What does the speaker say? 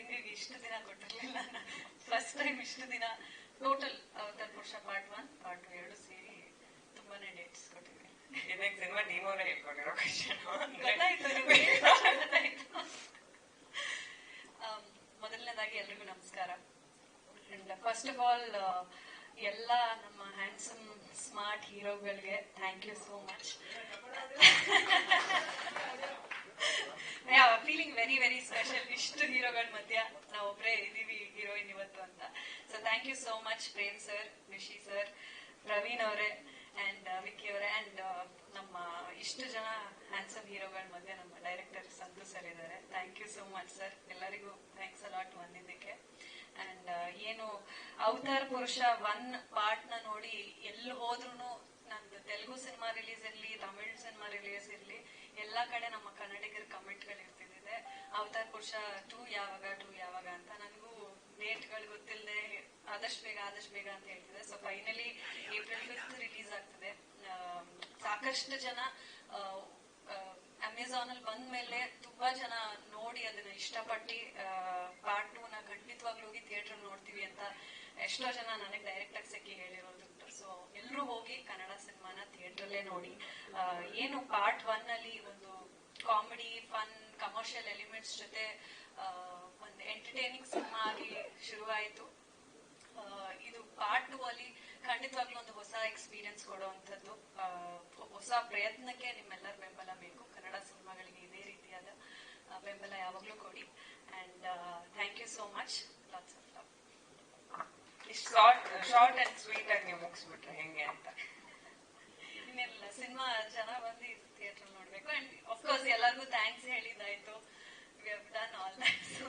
ಡಬ್ಬಿಂಗಿಗೆ ಇಷ್ಟು ದಿನ ಕೊಟ್ಟಿರ್ಲಿಲ್ಲ. First time ಇಷ್ಟು ದಿನ. ಟೋಟಲ್ ಅವತಾರ ಪುರುಷ ಪಾರ್ಟ್ ಒನ್ ಪಾರ್ಟ್ ಟು ಎರಡು ಸೇರಿ ತುಂಬಾನೇ ಡೇಟ್ಸ್ ಕೊಟ್ಟಿದ್ವಿ. ಇದಕ್ಕೆ ಸಿನಿಮಾ ಹೇಳ್ಕೊಂಡಿರೋ ಕ್ವಶನ್ ಮೊದಲನೇದಾಗಿ ಎಲ್ರಿಗೂ ನಮಸ್ಕಾರ. ಅಂಡ್ ಫಸ್ಟ್ ಆಫ್ ಆಲ್ ಎಲ್ಲ ನಮ್ಮ handsome smart ಹೀರೋಗಳಿಗೆ thank you so much feeling very very special ಇಷ್ಟು ಹೀರೋಗಳ ಮಧ್ಯ ನಾವೊಬ್ರೇ ಇದೀವಿ ಹೀರೋಯಿನ್ ಇವತ್ತು ಅಂತ. So thank you so much Prem sir Rishi sir Praveen ಅವರೇ ಅಂಡ್ ವಿಕ್ಕಿ ಅವರೇ ಅಂಡ್ ನಮ್ಮ ಇಷ್ಟು ಜನ ಹ್ಯಾಂಡ್ಸಮ್ ಹೀರೋಗಳ ಮಧ್ಯೆ ನಮ್ಮ ಡೈರೆಕ್ಟರ್ ಸಂತು ಸರ್ ಇದ್ದಾರೆ thank you so much sir ಎಲ್ಲರಿಗೂ ಥ್ಯಾಂಕ್ಸ್ ಅಲಾಟ್ ಬಂದಿದ್ದಕ್ಕೆ. ಅಂಡ್ ಏನು ಅವತಾರ್ ಪುರುಷ ಒನ್ ಪಾರ್ಟ್ನ ನೋಡಿ ಎಲ್ಲಿ ಹೋದ್ರು ನಂದು ತೆಲುಗು ಸಿನಿಮಾ ರಿಲೀಸ್ ಅಲ್ಲಿ, ತಮಿಳ್ ಸಿನಿಮಾ ರಿಲೀಸ್ ಎಲ್ಲಾ ಕಡೆ ನಮ್ಮ ಕನ್ನಡಿಗರ ಕಮೆಂಟ್ಗಳು ಇರ್ತಿದೆ ಅವತಾರ್ ಪುರುಷ ಟೂ ಯಾವಾಗ ಟೂ ಯಾವಾಗ ಅಂತ ನನಗೂ ಡೇಟ್ಗಳು ಗೊತ್ತಿಲ್ಲದೆ ಆದಷ್ಟು ಬೇಗ ಆದಷ್ಟು ಬೇಗ ಅಂತ ಹೇಳ್ತಿದೆ. So finally April fifth release ಆಗ್ತದೆ. ಸಾಕಷ್ಟು ಜನ ಅಮೆಝಾನ್ ಅಲ್ಲಿ ಬಂದ ಮೇಲೆ ತುಂಬಾ ಜನ ನೋಡಿ ಅದನ್ನ ಇಷ್ಟಪಟ್ಟು ಪಾರ್ಟ್ ಟೂ ನ ಖಂಡಿತವಾಗ್ಲೂ ಹೋಗಿ ಥಿಯೇಟರ್ ನೋಡ್ತೀವಿ ಅಂತ ಎಷ್ಟೋ ಜನ ನನಗೆ ಡೈರೆಕ್ಟ್ ಆಗಿ ಸಿಕ್ಕಿ ಹೇಳಿರೋದು ಸೊ ಎಲ್ಲರೂ ಹೋಗಿ ಕನ್ನಡ ಅಲ್ಲೇ ನೋಡಿ. ಏನು ಪಾರ್ಟ್ ಒನ್ ಅಲ್ಲಿ ಒಂದು ಕಾಮಿಡಿ, ಫನ್, ಕಮರ್ಷಿಯಲ್ ಎಲಿಮೆಂಟ್ಸ್ ಜೊತೆ ಒಂದು ಎಂಟರ್ಟೈನಿಂಗ್ ಸಿನಿಮಾ ಆಗಿ ಶುರುವಾಯಿತು. ಇದು ಪಾರ್ಟ್ ಟೂ ಅಲ್ಲಿ ಖಂಡಿತವಾಗ್ಲೂ ಒಂದು ಹೊಸ ಎಕ್ಸ್ಪೀರಿಯನ್ಸ್ ಕೊಡುವಂಥದ್ದು. ಹೊಸ ಪ್ರಯತ್ನಕ್ಕೆ ನಿಮ್ಮೆಲ್ಲರ ಬೆಂಬಲ ಬೇಕು. ಕನ್ನಡ ಸಿನಿಮಾಗಳಿಗೆ ಇದೇ ರೀತಿಯಾದ ಬೆಂಬಲ ಯಾವಾಗಲೂ ಕೊಡಿ. And thank you so much lots of love short short and sweet ಆಗಿ ನೀವು ಮುಗಿಸ್ಬಿಟ್ರೆ ಹೆಂಗೆ ಅಂತ. ತುಂಬಾ ಜನ ಬಂದು ಇದು ಥಿಯೇಟರ್ ನೋಡ್ಬೇಕು. ಅಂಡ್ ಆಫ್ ಕೋರ್ಸ್ ಎಲ್ಲರಿಗೂ thanks ಹೇಳಿದಾಯ್ತು we have done all that so